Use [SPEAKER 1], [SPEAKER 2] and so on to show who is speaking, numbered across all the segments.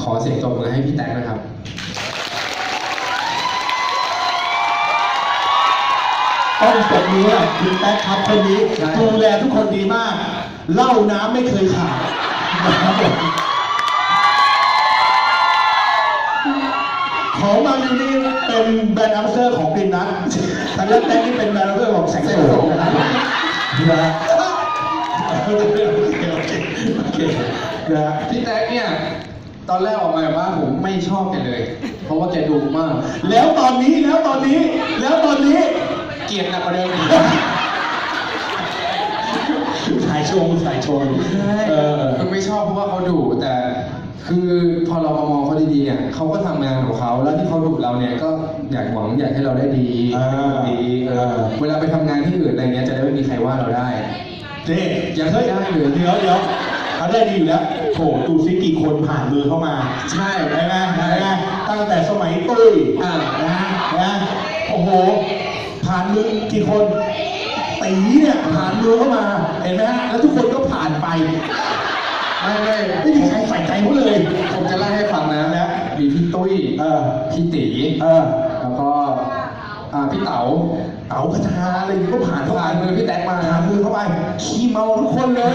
[SPEAKER 1] ขอเสียงตบมือให้พี่แท็กนะครับ
[SPEAKER 2] ต้องปรบมือให้กับคุณแป๊กครับคนนี้
[SPEAKER 1] ใช่
[SPEAKER 2] ดูแลทุกคนดีมากเหล้าน้ำไม่เคยขาดนะครับผมของมารินี่เป็นแบรนด์อัมเซอร์ของปินนัททางด้านแท็กนี่เป็นแบรนด์อัมเซอร์ของแสงโสมนะครับนะฮะโอเคโอเคโอเคโอเคนะฮะ
[SPEAKER 1] พี่แท็กเนี่ย ตอนแรกออกมาแบบว่าผมไม่ชอบแกเลย เพราะว่าแกดุมาก
[SPEAKER 2] แล้วตอนนี้แล้วตอนนี้ แล้วตอนนี้
[SPEAKER 1] เกลียดหนักกว่าเดิมอีก
[SPEAKER 2] สายชงสายชงเออ
[SPEAKER 1] คือไม่ชอบเพราะว่าเขาดุแต่ คือพอเรามามองเขาดีๆเนี่ยเขาก็ทำงานของเขาแล้วที่เขาดุเราเนี่ยก็อยากหวังอยากให้เราได้ดี
[SPEAKER 2] อ่า
[SPEAKER 1] เป็นคนดีเออ
[SPEAKER 2] อ่า
[SPEAKER 1] เวลาไปทำงานที่อื่นอะไรเงี้ยจะได้ไม่มีใครว่าเราได้
[SPEAKER 2] เจ๊
[SPEAKER 1] ยังไม่ได้เลย
[SPEAKER 2] เดี๋ยวเดี๋ยว เขาได้ดีอยู่แล้วโถดูซิกี่คนผ่านมือเข้ามา
[SPEAKER 1] ใช่
[SPEAKER 2] ใช่ไหมใช่ไหมตั้งแต่สมัยตุ้ย
[SPEAKER 1] อ่า
[SPEAKER 2] นะนะโอ้โห ผ่านมือกี่คนตีเนี่ยผ่านมือเข้ามา เห็นไหมฮะ แล้วทุกคนก็ผ่านไป
[SPEAKER 1] ไม่ไม่
[SPEAKER 2] ไม่มีใครใส่ใจเขาเลย
[SPEAKER 1] ผมจะไล่ให้ฟังนะ
[SPEAKER 2] นะ
[SPEAKER 1] มีพี่ตุ้ย
[SPEAKER 2] เออ
[SPEAKER 1] พี่ตี
[SPEAKER 2] เออ
[SPEAKER 1] แล้วก็อ่าพี่เต๋า
[SPEAKER 2] เต๋าพัฒนาอะไรอย่างงี้ก็ผ่านเข้าไป
[SPEAKER 1] ผ่านมือพี่แท็กมา
[SPEAKER 2] ผ่านมือเข้าไป ขี้เมาทุกคนเลย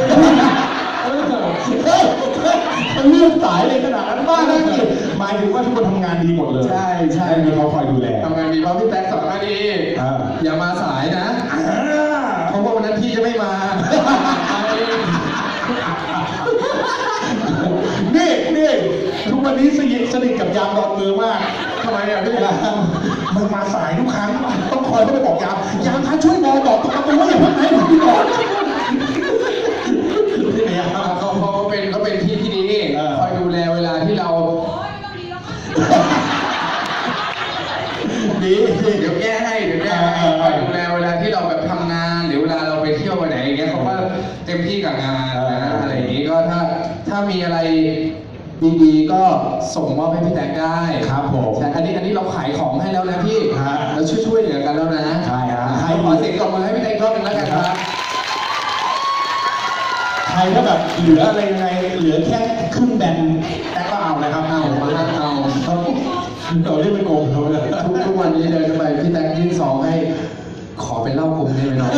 [SPEAKER 2] เออเฮ้ยเฮ้ยเขาเลือกสายเลยขนาดนั้นบ้านะนี่หมายถึงว่าทุกคนทำงานดีหมดเลย
[SPEAKER 1] ใช่ใช่
[SPEAKER 2] มีเขาคอยดูแล
[SPEAKER 1] ทำงานดีเพราะพี่แท็กสอนมาดี
[SPEAKER 2] อ
[SPEAKER 1] ย่ามาสายนะเพราะว่าวันนั้นพี่จะไม่มา
[SPEAKER 2] นี่นี่ทุกวันนี้สนิทสนิทกับยามดอนเมือมาก
[SPEAKER 1] ทำไมอะพี่
[SPEAKER 2] เวลามันมาสายทุกครั้งต้องคอยเข้าไปบอกยามยามคะช่วยบอกบอกตรงประตูว่าอย่าเพิ่งไหนผมพี่บอกนี่
[SPEAKER 1] ลเวลาที่เราแบบทำงานหรือเวลาเราไปเที่ยวไปไหนอย่างเงี้ยเขาก็เต็มที่กับงาน
[SPEAKER 2] เออ
[SPEAKER 1] นะอะไรอย่างงี้ก็ถ้าถ้ามีอะไรดีๆก็ส่งมอบให้พี่แตกได้
[SPEAKER 2] ครับผม
[SPEAKER 1] ใช่อันนี้อันนี้เราขายของให้แล้วนะพี่
[SPEAKER 2] ฮะ
[SPEAKER 1] เราช่วยช่วยๆเหลือกันแล้วนะ
[SPEAKER 2] ใช่ฮะ
[SPEAKER 1] ใครขอเสียงตบมือให้พี่แตกอีกรอบหนึงแล้วกันครับ
[SPEAKER 2] ใครถ้าแบบเหลืออะไรยังไงเหลือแค่ครึ่งแบนแต่ก็เอานะครับเอา
[SPEAKER 1] เอามาเอา
[SPEAKER 2] เขาเราเรียกเป็นโกงเขาเลย
[SPEAKER 1] ทุกทุกวันนี้เดินไปพี่แตกยื่นซองให้ ขอเป็นเหล้ากลมได้ไหมน้อง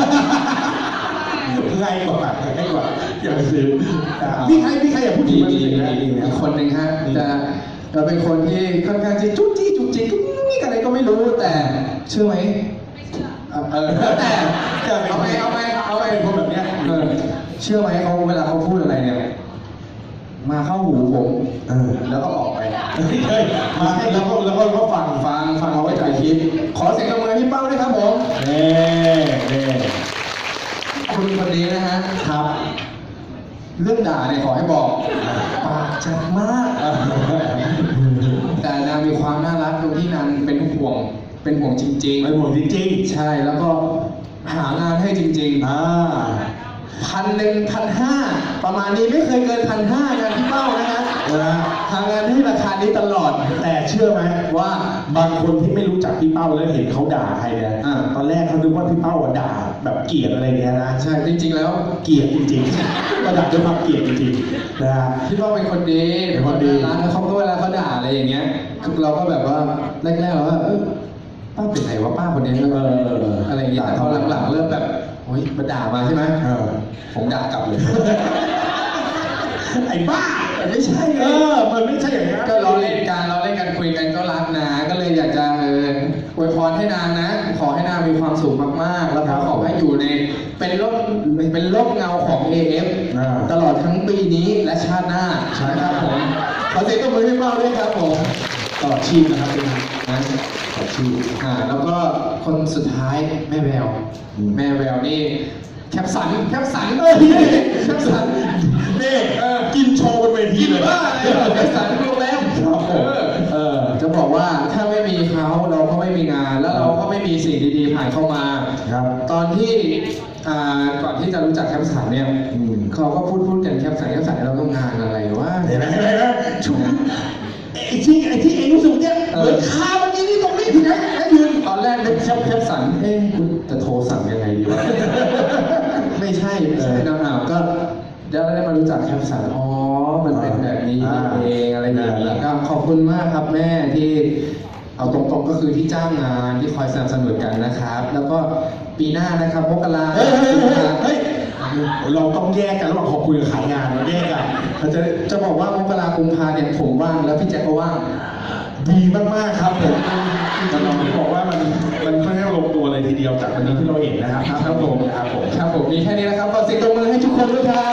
[SPEAKER 2] ง่ายกว่าง่ายกว่าอย่าไปซื้ออ่าพี่ใครพี่ใครอย่าพูดถึ
[SPEAKER 1] มี
[SPEAKER 2] งมัน
[SPEAKER 1] มี
[SPEAKER 2] เลย
[SPEAKER 1] มี
[SPEAKER 2] นะ
[SPEAKER 1] มีอีกคนหนึ่งฮะจะเราเป็นคนที่ค่อนข้างจะจุ๊จี้จุ๊จี้จุ๊จี้อะไรก็ไม่รู้แต่เชื่อไหมเออแต่เอาไปเอาไปเอาไป
[SPEAKER 2] เป็นคนแบบเนี้ย
[SPEAKER 1] เออเชื่อไหมเขาเวลาเขาพูดอะไรเนี่ยมาเข้าหูผม
[SPEAKER 2] เออ
[SPEAKER 1] แล้วก็ออกไป
[SPEAKER 2] เฮ้ยมาให้แล้วก็แล้วก็แล้วก็ฟัง
[SPEAKER 1] ฟังฟังเอาไว้จ่ายคลิปขอเสียงตบมือให้พี่เป้าด้วยครับผม
[SPEAKER 2] เน่เน่
[SPEAKER 1] คุณคนนี้นะฮะ
[SPEAKER 2] ครับ
[SPEAKER 1] เรื่องด่าเนี่ยขอให้บอก ปากจัดมาก แต่นางมีความน่ารักตรงที่นางเป็นห่วง เป็นห่วงจริง
[SPEAKER 2] ไม่หมดจริง
[SPEAKER 1] ๆใช่แล้วก็หางานให้จริง
[SPEAKER 2] ๆอ่า
[SPEAKER 1] ๆ พันหนึ่งพันห้าประมาณนี้ไม่เคยเกินพันห้างานพี่เป้านะฮะ
[SPEAKER 2] นะ
[SPEAKER 1] หางานให้ราคานี้ตลอด
[SPEAKER 2] แต่เชื่อไหม
[SPEAKER 1] ว่า
[SPEAKER 2] บางคนที่ไม่รู้จักพี่เป้าแล้วเห็นเขาด่าใครเนี่ย
[SPEAKER 1] อ่า
[SPEAKER 2] ตอนแรกเขาคิดว่าพี่เป้าอะด่าแบบเกลียดอะไรเงี้ยนะ
[SPEAKER 1] ใช่จริง ๆ แล้ว
[SPEAKER 2] เกลียดจริงๆก็ด่าด้วยความเกลียดจริงๆนะฮะ
[SPEAKER 1] พี่เป้าเป็นคนดี
[SPEAKER 2] เป็นคนดีา
[SPEAKER 1] รักแล้วเขาก็เวลาเขาด่าอะไรอย่างเงี้ยคือเราก็แบบว่าแรกๆเราก็เออป้าเป็นไงวะป้าคนนี้
[SPEAKER 2] เออ
[SPEAKER 1] อะไรอย่างเงี้ยแต่พอหลังๆเริ่มแบบ เฮ้ยมาด่ามาใช่ไหม
[SPEAKER 2] เออ
[SPEAKER 1] ผมด่ากลับเลย
[SPEAKER 2] ไอ้บ้า
[SPEAKER 1] แต่ไม่ใช่ไง
[SPEAKER 2] เออ มันไม่ใช่อย่างนั้น
[SPEAKER 1] ก็เราเล่นกันเราเล่นกันคุยกันก็รักนะ ก็เลยอยากจะเอออวยพรให้นางนะ ขอให้นางมีความสุขมากๆ แล้วก็ขอให้อยู่ใน เป็นร่มเป็นร่มเงาของ AF
[SPEAKER 2] อ่า
[SPEAKER 1] ตลอดทั้งปีนี้และชาติหน้า
[SPEAKER 2] ใช่ครับผม
[SPEAKER 1] ขอเสียงตบมือให้เป้าด้วยครับผม
[SPEAKER 2] ตลอดชีพนะครับเป็น
[SPEAKER 1] นะ
[SPEAKER 2] ตลอดชีพ
[SPEAKER 1] อ่าแล้วก็คนสุดท้ายแม่แวว
[SPEAKER 2] อืม
[SPEAKER 1] แม่แววนี่แคปสันแคปสัน
[SPEAKER 2] เอ้ย
[SPEAKER 1] แคปสัน
[SPEAKER 2] นี่เออกินโชว์บนเวที
[SPEAKER 1] กิน
[SPEAKER 2] เลย
[SPEAKER 1] บ้าอะไรเหรอแคปสันโรงแรม
[SPEAKER 2] ครับผม
[SPEAKER 1] เออ
[SPEAKER 2] เออ
[SPEAKER 1] จะบอกว่าถ้าไม่มีเขาเราก็ไม่มีงาน แล้วเราก็ไม่มีสิ่งดีๆผ่านเข้ามา
[SPEAKER 2] ครับ
[SPEAKER 1] ตอนที่อ่าก่อนที่จะรู้จักแคปสันเนี่ย
[SPEAKER 2] อืม
[SPEAKER 1] เขาก็พูดพูดกันแคปสันแคปสันเราต้องงานอะไรวะ
[SPEAKER 2] เห็นไหมเห็นไหมเห็นไหมชุบ ไอ้ที่ไอ้ที่เองรู้สึกเนี่ยเหมือนคาเมื่อกี้นี่ตรงนี้ที่ไหนไอ้ยืน
[SPEAKER 1] ตอนแรกนึกแคปแคปสันเอ๊ะกูจะโทรสั่งยังไงดีวะ ไม่ใช่ไม่ใช่นะอ้าวก็ได้ได้มารู้จักแคปสันอ๋อ มันเป็นแบบนี้
[SPEAKER 2] อ่า
[SPEAKER 1] เองอะไรแล้วก็ขอบคุณมากครับแม่ที่เอาตรงๆก็คือที่จ้างงานที่คอยสนับสนุนกันนะครับ แล้วก็ปีหน้านะครับมกรา
[SPEAKER 2] เฮ้ยเฮ้ยเฮ้ย เฮ้ยเราต้องแยกกันระหว่างขอบคุยกับขายงานเราแยกกันเราจะ
[SPEAKER 1] จะบอกว่ามกรากุมภาเนี่ยผมว่างแล้วพี่แจ็คก็ว่าง
[SPEAKER 2] ดีมากๆครับผมแต่เราไม่บอกว่ามันมันค่อนข้างลงตัวเลยทีเดียวจากวันนี้ที่เราเห็นนะครับครับผมครับผม
[SPEAKER 1] ครับผมมีแค่นี้นะครับขอเสียงตบมือให้ทุกคนด้วยครับ
[SPEAKER 2] เย้นะฮะ